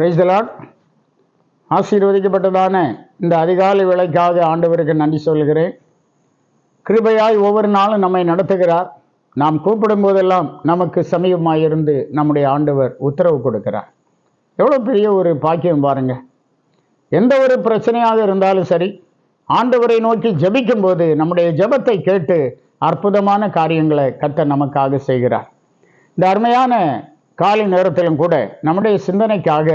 பிரைஸ்லாட் ஆசீர்வதிக்கப்பட்டதான இந்த அதிகாலை வேலைக்காக ஆண்டவருக்கு நன்றி சொல்கிறேன் கிருபையாய் ஒவ்வொரு நாளும் நம்மை நடத்துகிறார். நாம் கூப்பிடும் போதெல்லாம் நமக்கு சமீபமாயிருந்து நம்முடைய ஆண்டவர் உத்தரவு கொடுக்கிறார். எவ்வளோ பெரிய ஒரு பாக்கியம் பாருங்க. எந்த ஒரு பிரச்சனையாக இருந்தாலும் சரி ஆண்டவரை நோக்கி ஜபிக்கும்போது நம்முடைய ஜெபத்தை கேட்டு அற்புதமான காரியங்களை கத்த நமக்காக செய்கிறார். இந்த அருமையான காலை நேரத்திலும் கூட நம்முடைய சிந்தனைக்காக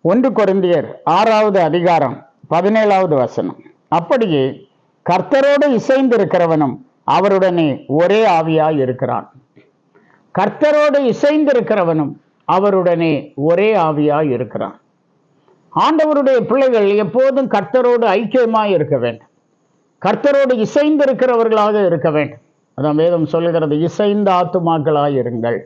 ஒன்று குறைந்தியர் ஆறாவது அதிகாரம் பதினேழாவது வசனம். அப்படியே கர்த்தரோடு இசைந்திருக்கிறவனும் அவருடனே ஒரே ஆவியாய் இருக்கிறான். கர்த்தரோடு இசைந்திருக்கிறவனும் அவருடனே ஒரே ஆவியாய் இருக்கிறான். ஆண்டவருடைய பிள்ளைகள் எப்போதும் கர்த்தரோடு ஐக்கியமாய் இருக்க வேண்டும். கர்த்தரோடு இசைந்திருக்கிறவர்களாக இருக்க வேண்டும். அதான் வேதம் சொல்லுகிறது இசைந்த ஆத்துமாக்களாய் இருங்கள்.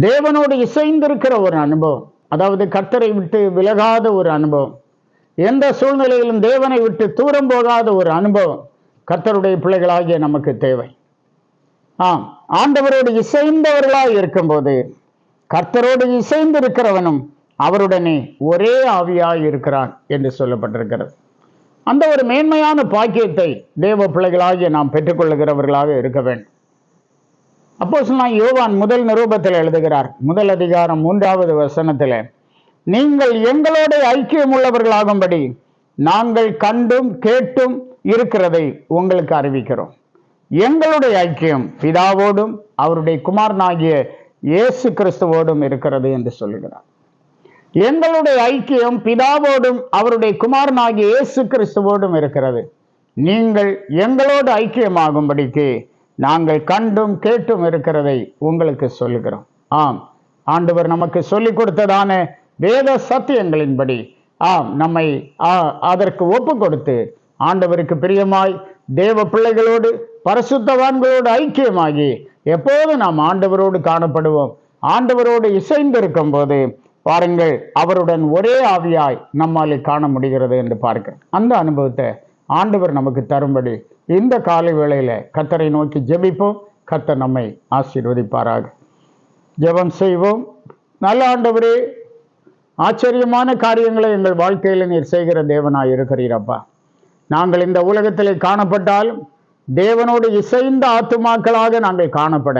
தேவனோடு இசைந்திருக்கிற ஒரு அனுபவம். அதாவது கர்த்தரை விட்டு விலகாத ஒரு அனுபவம். எந்த சூழ்நிலையிலும் தேவனை விட்டு தூரம் போகாத ஒரு அனுபவம் கர்த்தருடைய பிள்ளைகளாகிய நமக்கு தேவை. ஆம் ஆண்டவரோடு இசைந்தவர்களாக இருக்கும்போது கர்த்தரோடு இசைந்திருக்கிறவனும் அவருடனே ஒரே ஆவியாய் இருக்கிறான் என்று சொல்லப்பட்டிருக்கிறது. அந்த ஒரு மேன்மையான பாக்கியத்தை தேவ பிள்ளைகளாகிய நாம் பெற்றுக்கொள்ளுகிறவர்களாக இருக்க வேண்டும். அப்போ நான் யோவான் முதல் நிரூபத்தில் எழுதுகிறார் முதல் அதிகாரம் மூன்றாவது வசனத்தில் நீங்கள் எங்களோட ஐக்கியம் உள்ளவர்களாகும்படி நாங்கள் கண்டும் கேட்டும் இருக்கிறதை உங்களுக்கு அறிவிக்கிறோம். எங்களுடைய ஐக்கியம் பிதாவோடும் அவருடைய குமாரனாகிய இயேசு கிறிஸ்துவோடும் இருக்கிறது என்று சொல்லுகிறார். எங்களுடைய ஐக்கியம் பிதாவோடும் அவருடைய குமாரனாகிய இயேசு கிறிஸ்துவோடும் இருக்கிறது. நீங்கள் எங்களோடு ஐக்கியமாகும்படிக்கு நாங்கள் கண்டும் கேட்டும் இருக்கிறதை உங்களுக்கு சொல்லுகிறோம். ஆம். ஆண்டவர் நமக்கு சொல்லிக் கொடுத்ததான வேத சத்தியங்களின்படி ஆம் நம்மை ஆ, அதற்கு ஒப்பு கொடுத்து ஆண்டவருக்கு பிரியமாய் தேவ பிள்ளைகளோடு பரிசுத்தவான்களோடு ஐக்கியமாகி எப்போது நாம் ஆண்டவரோடு காணப்படுவோம். ஆண்டவரோடு இசைந்திருக்கும் போது பாருங்கள் அவருடன் ஒரே ஆவியாய் நம்மாலே காண முடிகிறது என்று பார்க்க அந்த அனுபவத்தை ஆண்டவர் நமக்கு தரும்படி இந்த காலை வேளையில கத்தரை நோக்கி ஜெபிப்போம். கத்தர் நம்மை ஆசீர்வதிப்பாராக. ஜெபம் செய்வோம். நல்ல ஆண்டவரே ஆச்சரியமான காரியங்களை எங்கள் வாழ்க்கையில் நீர் செய்கிற தேவனாய் இருக்கிறீரப்பா நாங்கள் இந்த உலகத்திலே காணப்பட்டாலும் தேவனோடு இசைந்த ஆத்துமாக்களாக நாங்கள் காணப்பட.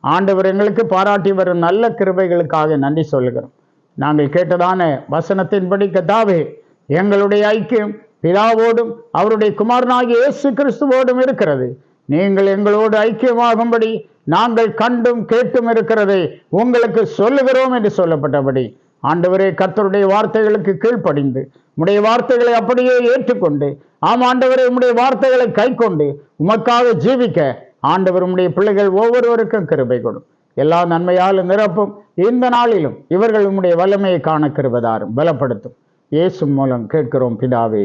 ஆண்டவர் எங்களுக்கு பாராட்டி வரும் நல்ல கிருபைகளுக்காக நன்றி சொல்லுகிறோம். நாங்கள் கேட்டதான வசனத்தின்படி கதாவே எங்களுடைய ஐக்கியம் பிதாவோடும் அவருடைய குமாரனாகிய இயேசு கிறிஸ்துவோடும் இருக்கிறது. நீங்கள் எங்களோடு ஐக்கியமாகும்படி நாங்கள் கண்டும் கேட்டும் இருக்கிறதை உங்களுக்கு சொல்லுகிறோம் என்று சொல்லப்பட்டபடி ஆண்டவரே கர்த்தருடைய வார்த்தைகளுக்கு கீழ்ப்படிந்து உடைய வார்த்தைகளை அப்படியே ஏற்றுக்கொண்டு ஆம் ஆண்டவரே உம்முடைய வார்த்தைகளை கைக்கொண்டு உமக்காக ஜீவிக்க ஆண்டவர் உம்முடைய பிள்ளைகள் ஒவ்வொருவருக்கும் கிருபை கொடும். எல்லா நன்மையாலும் நிரப்பும். இந்த நாளிலும் இவர்கள் உம்முடைய வல்லமையை காண கிருபதாரும். பலப்படுத்தும். இயேசு மூலம் கேட்கிறோம் பிதாவே